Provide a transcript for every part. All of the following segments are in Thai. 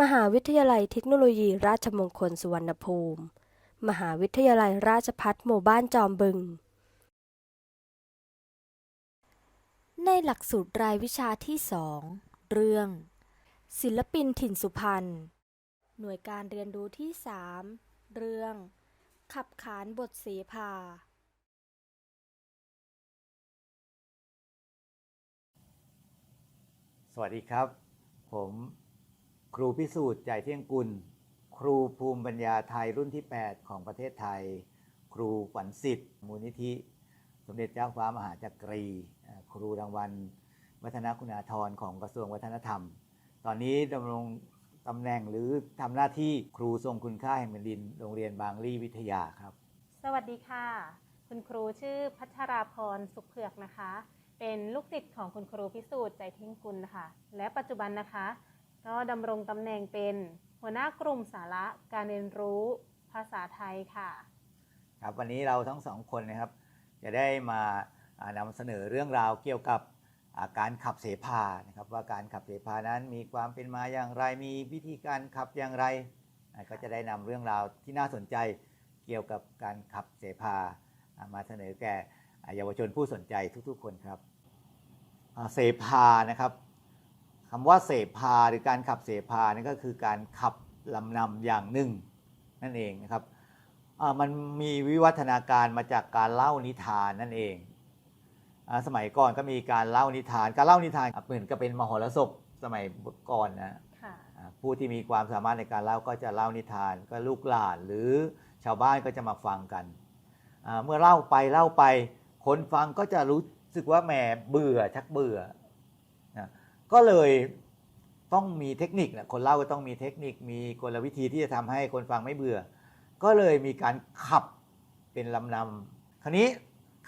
มหาวิทยาลัยเทคโนโลยีราชมงคลสุวรรณภูมิ มหาวิทยาลัยราชภัฏหมู่บ้านจอมบึง ในหลักสูตรรายวิชาที่2เรื่อง ศิลปินถิ่นสุพรรณ หน่วยการเรียนรู้ที่3เรื่อง ขับขานบทเสภาสวัสดีครับ ผม ครูพิสูจน์ใจเที่ยงกุล ครูภูมิปัญญาไทยรุ่นที่ 8 ของประเทศไทย ครูฝันสิทธิ์มูลนิธิ สมเด็จเจ้าฟ้ามหาจักรี ครูรางวัล วัฒนคุณาธรของกระทรวงวัฒนธรรม ตอนนี้ดำรงตำแหน่งหรือทำหน้าที่ครูทรงคุณค่าแห่งแผ่นดิน โรงเรียนบางลี่วิทยาครับ สวัสดีค่ะ คุณครูชื่อพัชราพรสุขเผือกนะคะ เป็นลูกศิษย์ของคุณครูพิสูจน์ใจเที่ยงกุลนะคะและปัจจุบันนะคะ ก็ดำรงตำแหน่งเป็นหัวหน้ากลุ่มสาระการเรียนรู้ภาษาไทยค่ะ ครับวันนี้เราทั้งสองคนนะครับ จะได้มานำเสนอเรื่องราวเกี่ยวกับาการขับเสพานะครับ ว่าการขับเสพานั้นมีความเป็นมาอย่างไรมีวิธีการขับอย่างไร ก็จะได้นำเรื่องราวที่น่าสนใจเกี่ยวกับการขับเสพามาเสนอแก่เยาวชนผู้สนใจทุกๆ คนครับเสพานะครับ คำว่าเสพาหรือการขับเสพานั่นก็คือการขับลำนำอย่างหนึ่งนั่นเองนะครับอ่ามันมีวิวัฒนาการมาจากการเล่านิทานนั่นเองอาสมัยก่อนก็มีการเล่านิทาน การเล่านิทานเหมือนกับเป็นมหรสพสมัยก่อนนะค่ะอ่าผู้ที่มีความสามารถในการเล่าก็จะเล่านิทานก็ลูกหลานหรือชาวบ้านก็จะมาฟังกันอ่าเมื่อเล่าไปเล่าไป คนฟังก็จะรู้สึกว่าแหมเบื่อชักเบื่อนะ ก็เลยต้องมีเทคนิคนะคนเล่าก็ต้องมีเทคนิค มีกลวิธีที่จะทำให้คนฟังไม่เบื่อ ก็เลยมีการขับเป็นลำนำคราวนี้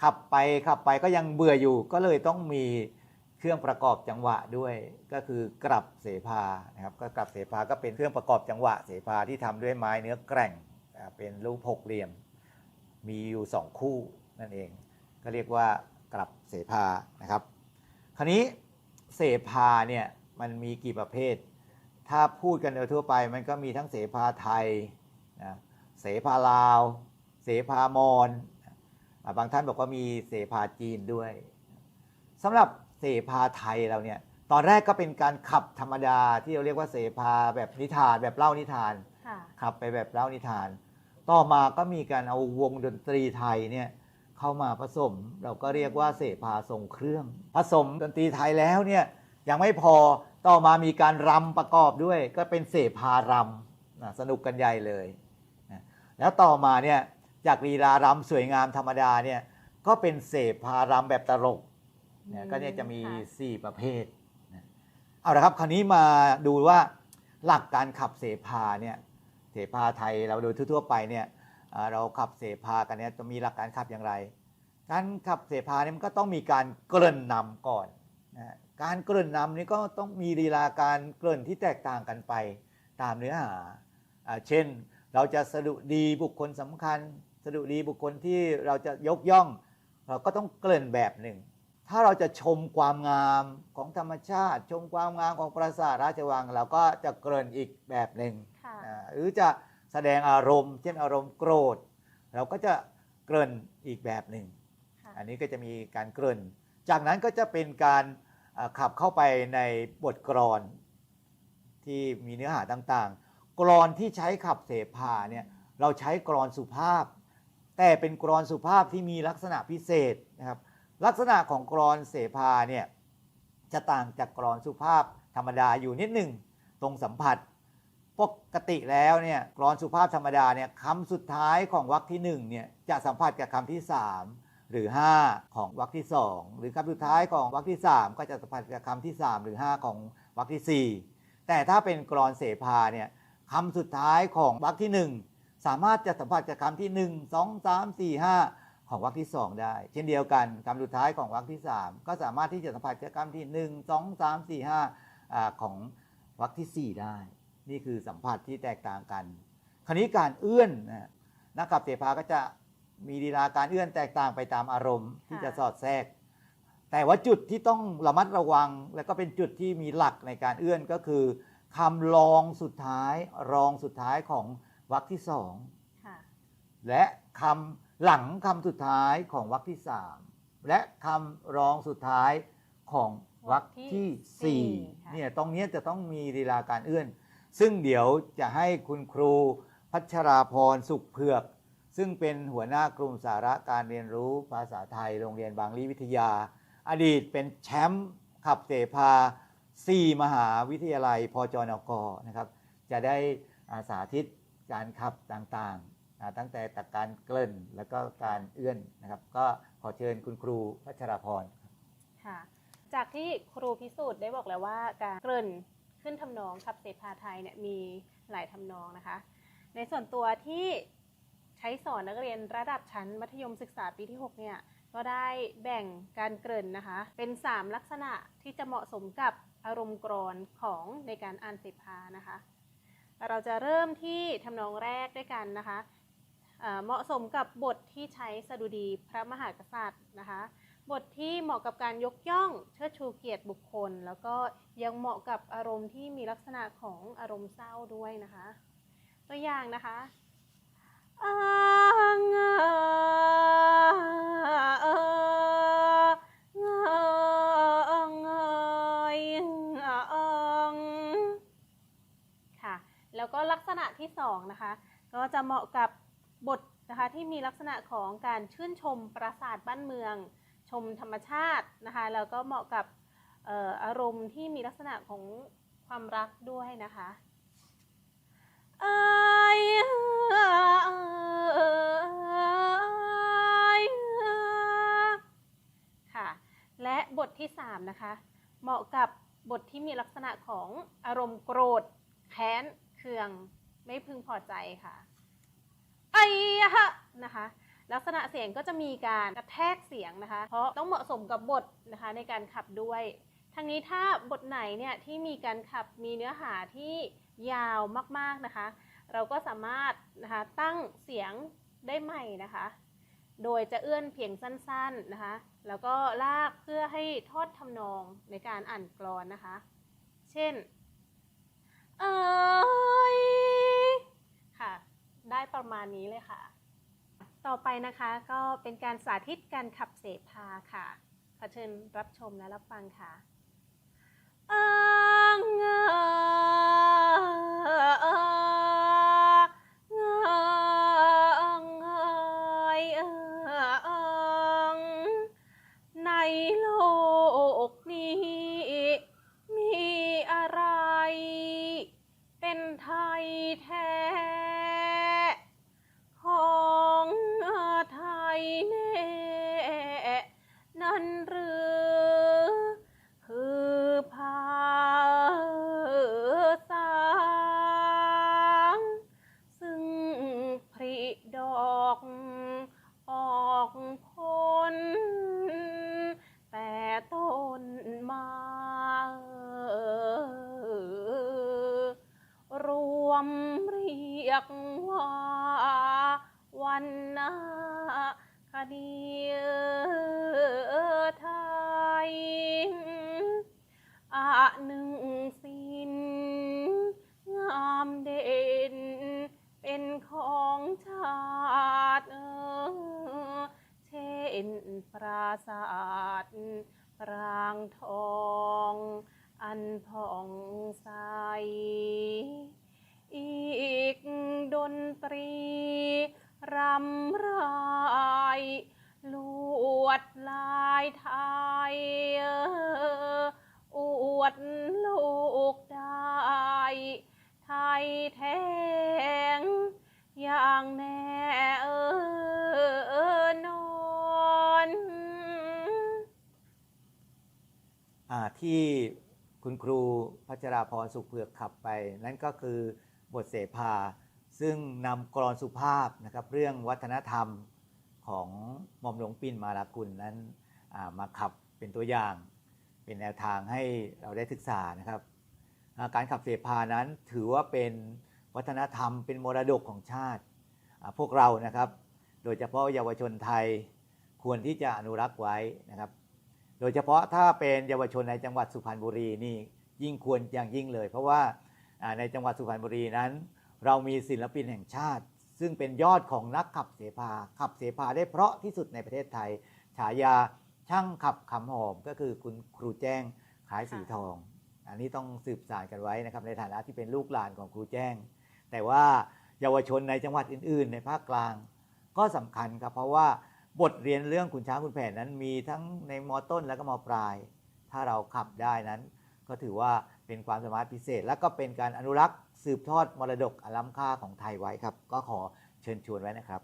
ขับไปขับไปก็ยังเบื่ออยู่ ก็เลยต้องมีเครื่องประกอบจังหวะด้วย ก็คือกลับเสภานะครับก็กลับเสภาก็เป็นเครื่องประกอบจังหวะ เสภาที่ทำด้วยไม้เนื้อแกร่งเป็นรูปหกเหลี่ยม มีอยู่สองคู่นั่นเอง ก็เรียกว่ากลับเสภานะครับ คราวนี้ เสภาเนี่ยมันมีกี่ประเภท ถ้าพูดกันโดยทั่วไปมันก็มีทั้งเสภาไทยนะเสภาลาว เสภามอญอ่าบางท่านบอกว่ามีเสภาจีนด้วยสำหรับเสภาไทยเราเนี่ยตอนแรกก็เป็นการขับธรรมดาที่เราเรียกว่าเสภาแบบนิทานแบบเล่านิทานค่ะขับไปแบบเล่านิทาน ต่อมาก็มีการเอาวงดนตรีไทยเนี่ย เข้ามาผสม เราก็เรียกว่าเสภาทรงเครื่อง ผสมดนตรีไทยแล้วเนี่ยยังไม่พอต่อมามีการรำประกอบด้วย ก็เป็นเสภารำนะสนุกกันใหญ่เลยนะแล้วต่อมาเนี่ยจากลีลารำสวยงามธรรมดาเนี่ยก็เป็นเสภารำแบบตลกนะก็เนี่ยจะมีค่ะ4ประเภทนะเอาละครับคราวนี้มาดูว่าหลักการขับเสภาเนี่ยเสภาไทยเราโดยทั่วๆไปเนี่ย เราขับเสภากันเนี่ยจะมีหลักการขับอย่างไร การขับเสภาเนี่ยมันก็ต้องมีการเกริ่นนำก่อนนะการเกริ่นนำนี่ก็ต้องมีลีลาการเกริ่นที่แตกต่างกันไปตามเนื้อหาอ่าเช่นเราจะสดุดีบุคคลสำคัญสดุดีบุคคลที่เราจะยกย่อง เราก็ต้องเกริ่นแบบหนึ่ง ถ้าเราจะชมความงามของธรรมชาติ ชมความงามของปราสาทราชวัง เราก็จะเกริ่นอีกแบบหนึ่งค่ะอ่าหรือจะ แสดงอารมณ์ เช่นอารมณ์โกรธ เราก็จะเกริ่นอีกแบบหนึ่งค่ะอันนี้ก็จะมีการเกริ่น จากนั้นก็จะเป็นการอ่าขับเข้าไปในบทกลอน ที่มีเนื้อหาต่างๆกลอนที่ใช้ขับเสพาเนี่ยเราใช้กลอนสุภาพ แต่เป็นกลอนสุภาพที่มีลักษณะพิเศษนะครับลักษณะของกลอนเสพาเนี่ยจะต่างจากกลอนสุภาพธรรมดาอยู่นิดหนึ่งตรงสัมผัส ปกติแล้วเนี่ยกรอนสุภาพธรรมดาเนี่ยคำสุดท้ายของวรรคที่1เนี่ยจะสัมผัสกับคำที่ 3 หรือ 5 ของวรรคที่ 2 หรือคำสุดท้ายของวรรคที่ 3 ก็จะสัมผัสกับคำที่ 3 หรือ 5 ของวรรคที่ 4 แต่ถ้าเป็นกรอนเสภาเนี่ยคำสุดท้ายของวรรคที่หนึ่งสามารถจะสัมผัสกับคำที่หนึ่งสองสามสี่ห้าของวรรคที่สองได้ เช่นเดียวกันคำสุดท้ายของวรรคที่สามก็สามารถที่จะสัมผัสกับคำที่หนึ่งสองสามสี่ห้าอ่าของวรรคที่สี่ได้ นี่คือสัมผัสที่แตกต่างกัน คราวนี้การเอื้อนนะนักขับเสพาก็จะมีลีลาการเอื้อนแตกต่างไปตามอารมณ์ที่จะสอดแทรก แต่ว่าจุดที่ต้องระมัดระวัง และก็เป็นจุดที่มีหลักในการเอื้อนก็คือคำรองสุดท้ายรองสุดท้ายของวรรคที่สองค่ะและคำหลังคำสุดท้ายของวรรคที่สามและคำรองสุดท้ายของวรรคที่สี่ค่ะเนี่ยตรงเนี้ยจะต้องมีลีลาการเอื้อน ซึ่งเดี๋ยวจะให้คุณครูพัชราพรสุขเผือก ซึ่งเป็นหัวหน้ากลุ่มสาระการเรียนรู้ภาษาไทยโรงเรียนบางลีวิทยา อดีตเป็นแชมป์ขับเสพา 4 มหาวิทยาลัยพจนกนะครับ จะได้อาสาธิตการขับต่างๆอ่าตั้งแต่ตกการเกริ่นแล้วก็การเอื้อนนะครับ ก็ขอเชิญคุณครูพัชราพรค่ะจากที่ครูพิสูจน์ได้บอกแล้วว่าการเกริ่น ขึ้นทำนองขับเสพาไทยเนี่ยมีหลายทำนองนะคะ ในส่วนตัวที่ใช้สอนนักเรียนระดับชั้นมัธยมศึกษาปีที่ 6 เนี่ย ก็ได้แบ่งการเกริ่นนะคะ เป็น 3 ลักษณะที่จะเหมาะสมกับอารมณ์กรอนของในการอ่านเสพานะคะ เราจะเริ่มที่ทำนองแรกด้วยกันนะคะเอ่อเหมาะสมกับบทที่ใช้สดุดีพระมหากษัตริย์นะคะ บทที่เหมาะกับการยกย่องเชิดชูเกียรติบุคคล แล้วก็ยังเหมาะกับอารมณ์ที่มีลักษณะของอารมณ์เศร้าด้วยนะคะ ตัวอย่างนะคะอังเอ่อเอ่อเอ่อเอ่ยค่ะ แล้วก็ลักษณะที่สองนะคะ ก็จะเหมาะกับบทนะคะที่มีลักษณะของการชื่นชมปราสาทบ้านเมือง ชมธรรมชาตินะคะแล้วก็เหมาะกับอารมณ์ที่มีลักษณะของความรักด้วยนะคะค่ะและบทที่สามนะคะ เหมาะกับบทที่มีลักษณะของอารมณ์โกรธ แค้น เคือง ไม่พึงพอใจค่ะไอ้ฮะนะคะ ลักษณะเสียงก็จะมีการกระแทกเสียงนะคะ เพราะต้องเหมาะสมกับบทนะคะในการขับด้วยทั้งนี้ถ้าบทไหนเนี่ยที่มีการขับมีเนื้อหาที่ยาวมากๆนะคะ เราก็สามารถนะคะตั้งเสียงได้ใหม่นะคะ โดยจะเอื้อนเพียงสั้นๆนะคะ แล้วก็ลากเพื่อให้ทอดทำนองในการอ่านกลอนนะคะ เช่น เอ้ยค่ะ ได้ประมาณนี้เลยค่ะ ต่อไปนะคะก็เป็นการสาธิตการขับเสพาค่ะ ขอเชิญรับชมและรับฟังค่ะอัง อดีไทยอาหนึ่งสินงามเด่น เป็นของชาติเออเช่นปราสาทปรางทอง ที่คุณครูพัชราพรสุขเผือกขับไป นั่นก็คือบทเสภา ซึ่งนำกรอนสุภาพนะครับ เรื่องวัฒนธรรมของหม่อมหลวงปิ่นมาลากุลนั้นามาขับเป็นตัวอย่าง เป็นแนวทางให้เราได้ศึกษานะครับาการขับเสภานั้นถือว่าเป็นวัฒนธรรมเป็นมรดกของชาติาพวกเรานะครับ โดยเฉพาะเยาวชนไทยควรที่จะอนุรักษ์ไว้นะครับ โดยเฉพาะถ้าเป็นเยาวชนในจังหวัดสุพรรณบุรีนี่ยิ่งควรอย่างยิ่งเลย เพราะว่าอ่าในจังหวัดสุพรรณบุรีนั้น เรามีศิลปินแห่งชาติ ซึ่งเป็นยอดของนักขับเสภาขับเสภาได้เพราะที่สุดในประเทศไทย ฉายาช่างขับคำหอมก็คือคุณครูแจ้งขายสีทอง อันนี้ต้องสืบสานกันไว้นะครับในฐานะที่เป็นลูกหลานของครูแจ้ง แต่ว่าเยาวชนในจังหวัดอื่น ๆ ในภาคกลาง ก็สำคัญครับเพราะว่า บทเรียนเรื่องขุนช้างขุนแผนนั้นมีทั้งในมต้นและก็มปลาย ถ้าเราขับได้นั้น ก็ถือว่าเป็นความสามารถพิเศษ และก็เป็นการอนุรักษ์สืบทอดมรดกอล้ำค่าของไทยไว้ครับ ก็ขอเชิญชวนไว้นะครับ